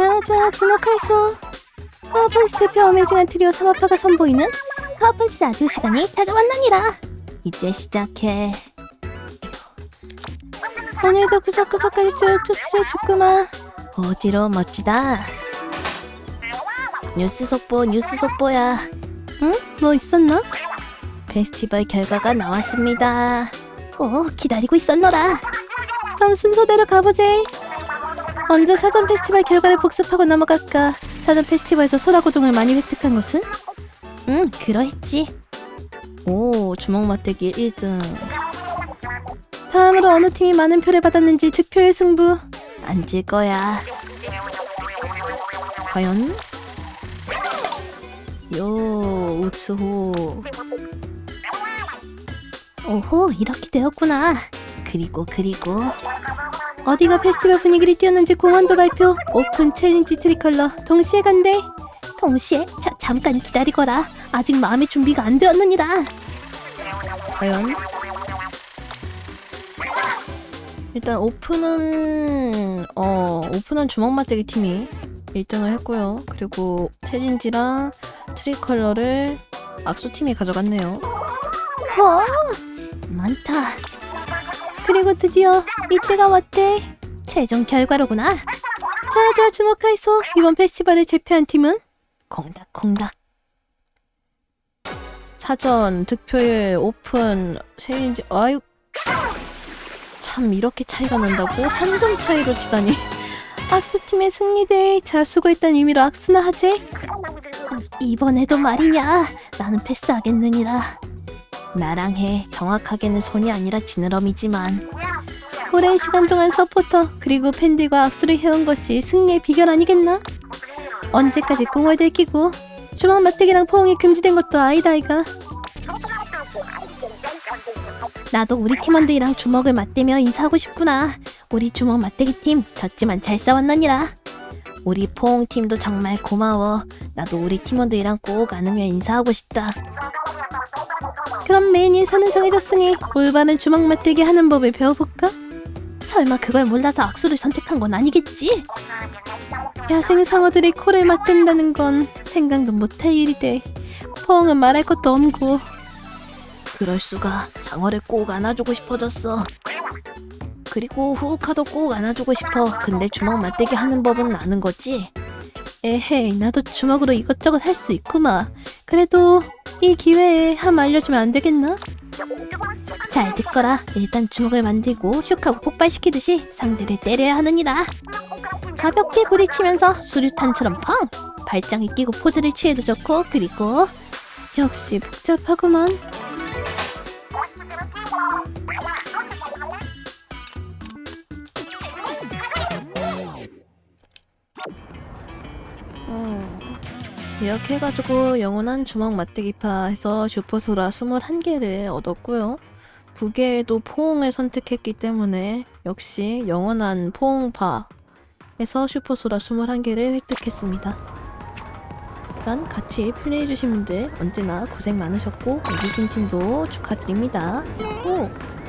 자자 주목하이소. 카우펀치 대표 어메이징한 트리오 삼합파가 선보이는 카우펀치 아디오 시간이 찾아왔나니라. 이제 시작해. 오늘도 구석구석까지 쭉쭉 칠해주구만 오지로 멋지다. 뉴스 속보 뉴스 속보야. 응? 뭐 있었나? 페스티벌 결과가 나왔습니다. 오 기다리고 있었노라. 그럼 순서대로 가보제 먼저 사전 페스티벌 결과를 복습하고 넘어갈까? 사전 페스티벌에서 소라고동을 많이 획득한 것은? 응 그러했지. 오 주먹 맞대기 1등. 다음으로 어느 팀이 많은 표를 받았는지 득표의 승부? 앉을 거야. 과연? 요 우츠호. 오호 이렇게 되었구나. 그리고 그리고 어디가 페스티벌 분위기를 띄웠는지 공원도 발표 오픈 챌린지 트리컬러 동시에 간대. 동시에? 자 잠깐 기다리거라. 아직 마음의 준비가 안 되었느니라. 과연? 일단 오픈은 어 오픈은 주먹 맞대기 팀이 1등을 했고요. 그리고 챌린지랑 트리컬러를 악수 팀이 가져갔네요. 와 많다 그리고 드디어 이때가 왔대. 최종 결과로구나. 자자 주목하이소. 이번 페스티벌을 제패한 팀은 콩닥콩닥. 사전 득표율 오픈 챌린지 아유 참 이렇게 차이가 난다고 3점 차이로 치다니 악수팀의 승리대 자 수고했다는 의미로 악수나 하재 이번에도 말이냐 나는 패스하겠느니라 나랑 해. 정확하게는 손이 아니라 지느러미지만. 오랜 시간 동안 서포터 그리고 팬들과 악수를 해온 것이 승리의 비결 아니겠나? 언제까지 꿈을 들키고 주먹 맞대기랑 포옹이 금지된 것도 아니다 아이가. 나도 우리 팀원들이랑 주먹을 맞대며 인사하고 싶구나. 우리 주먹 맞대기 팀 졌지만 잘 싸웠느니라. 우리 포옹 팀도 정말 고마워. 나도 우리 팀원들이랑 꼭 안으며 인사하고 싶다 그럼 메인 인사는 정해졌으니 올바른 주먹 맞대기 하는 법을 배워볼까? 설마 그걸 몰라서 악수를 선택한 건 아니겠지? 야생 상어들이 코를 맞댄다는 건 생각도 못할 일이대. 포옹은 말할 것도 없고. 그럴 수가 상어를 꼭 안아주고 싶어졌어. 그리고 후우카도 꼭 안아주고 싶어. 근데 주먹 맞대기 하는 법은 아는 거지? 에헤이, 나도 주먹으로 이것저것 할 수 있구마. 그래도 이 기회에 함 알려주면 안 되겠나? 잘 듣거라. 일단 주먹을 만들고 슉하고 폭발시키듯이 상대를 때려야 하느니라. 가볍게 부딪히면서 수류탄처럼 펑! 발장이 끼고 포즈를 취해도 좋고 그리고 역시 복잡하구만. 이렇게 해가지고 영원한 주먹 맞대기파 해서 슈퍼소라 21개를 얻었고요. 부계에도 포옹을 선택했기 때문에 역시 영원한 포옹파 해서 슈퍼소라 21개를 획득했습니다. 일단 같이 플레이해주신 분들 언제나 고생 많으셨고 이기신 팀도 축하드립니다. 오!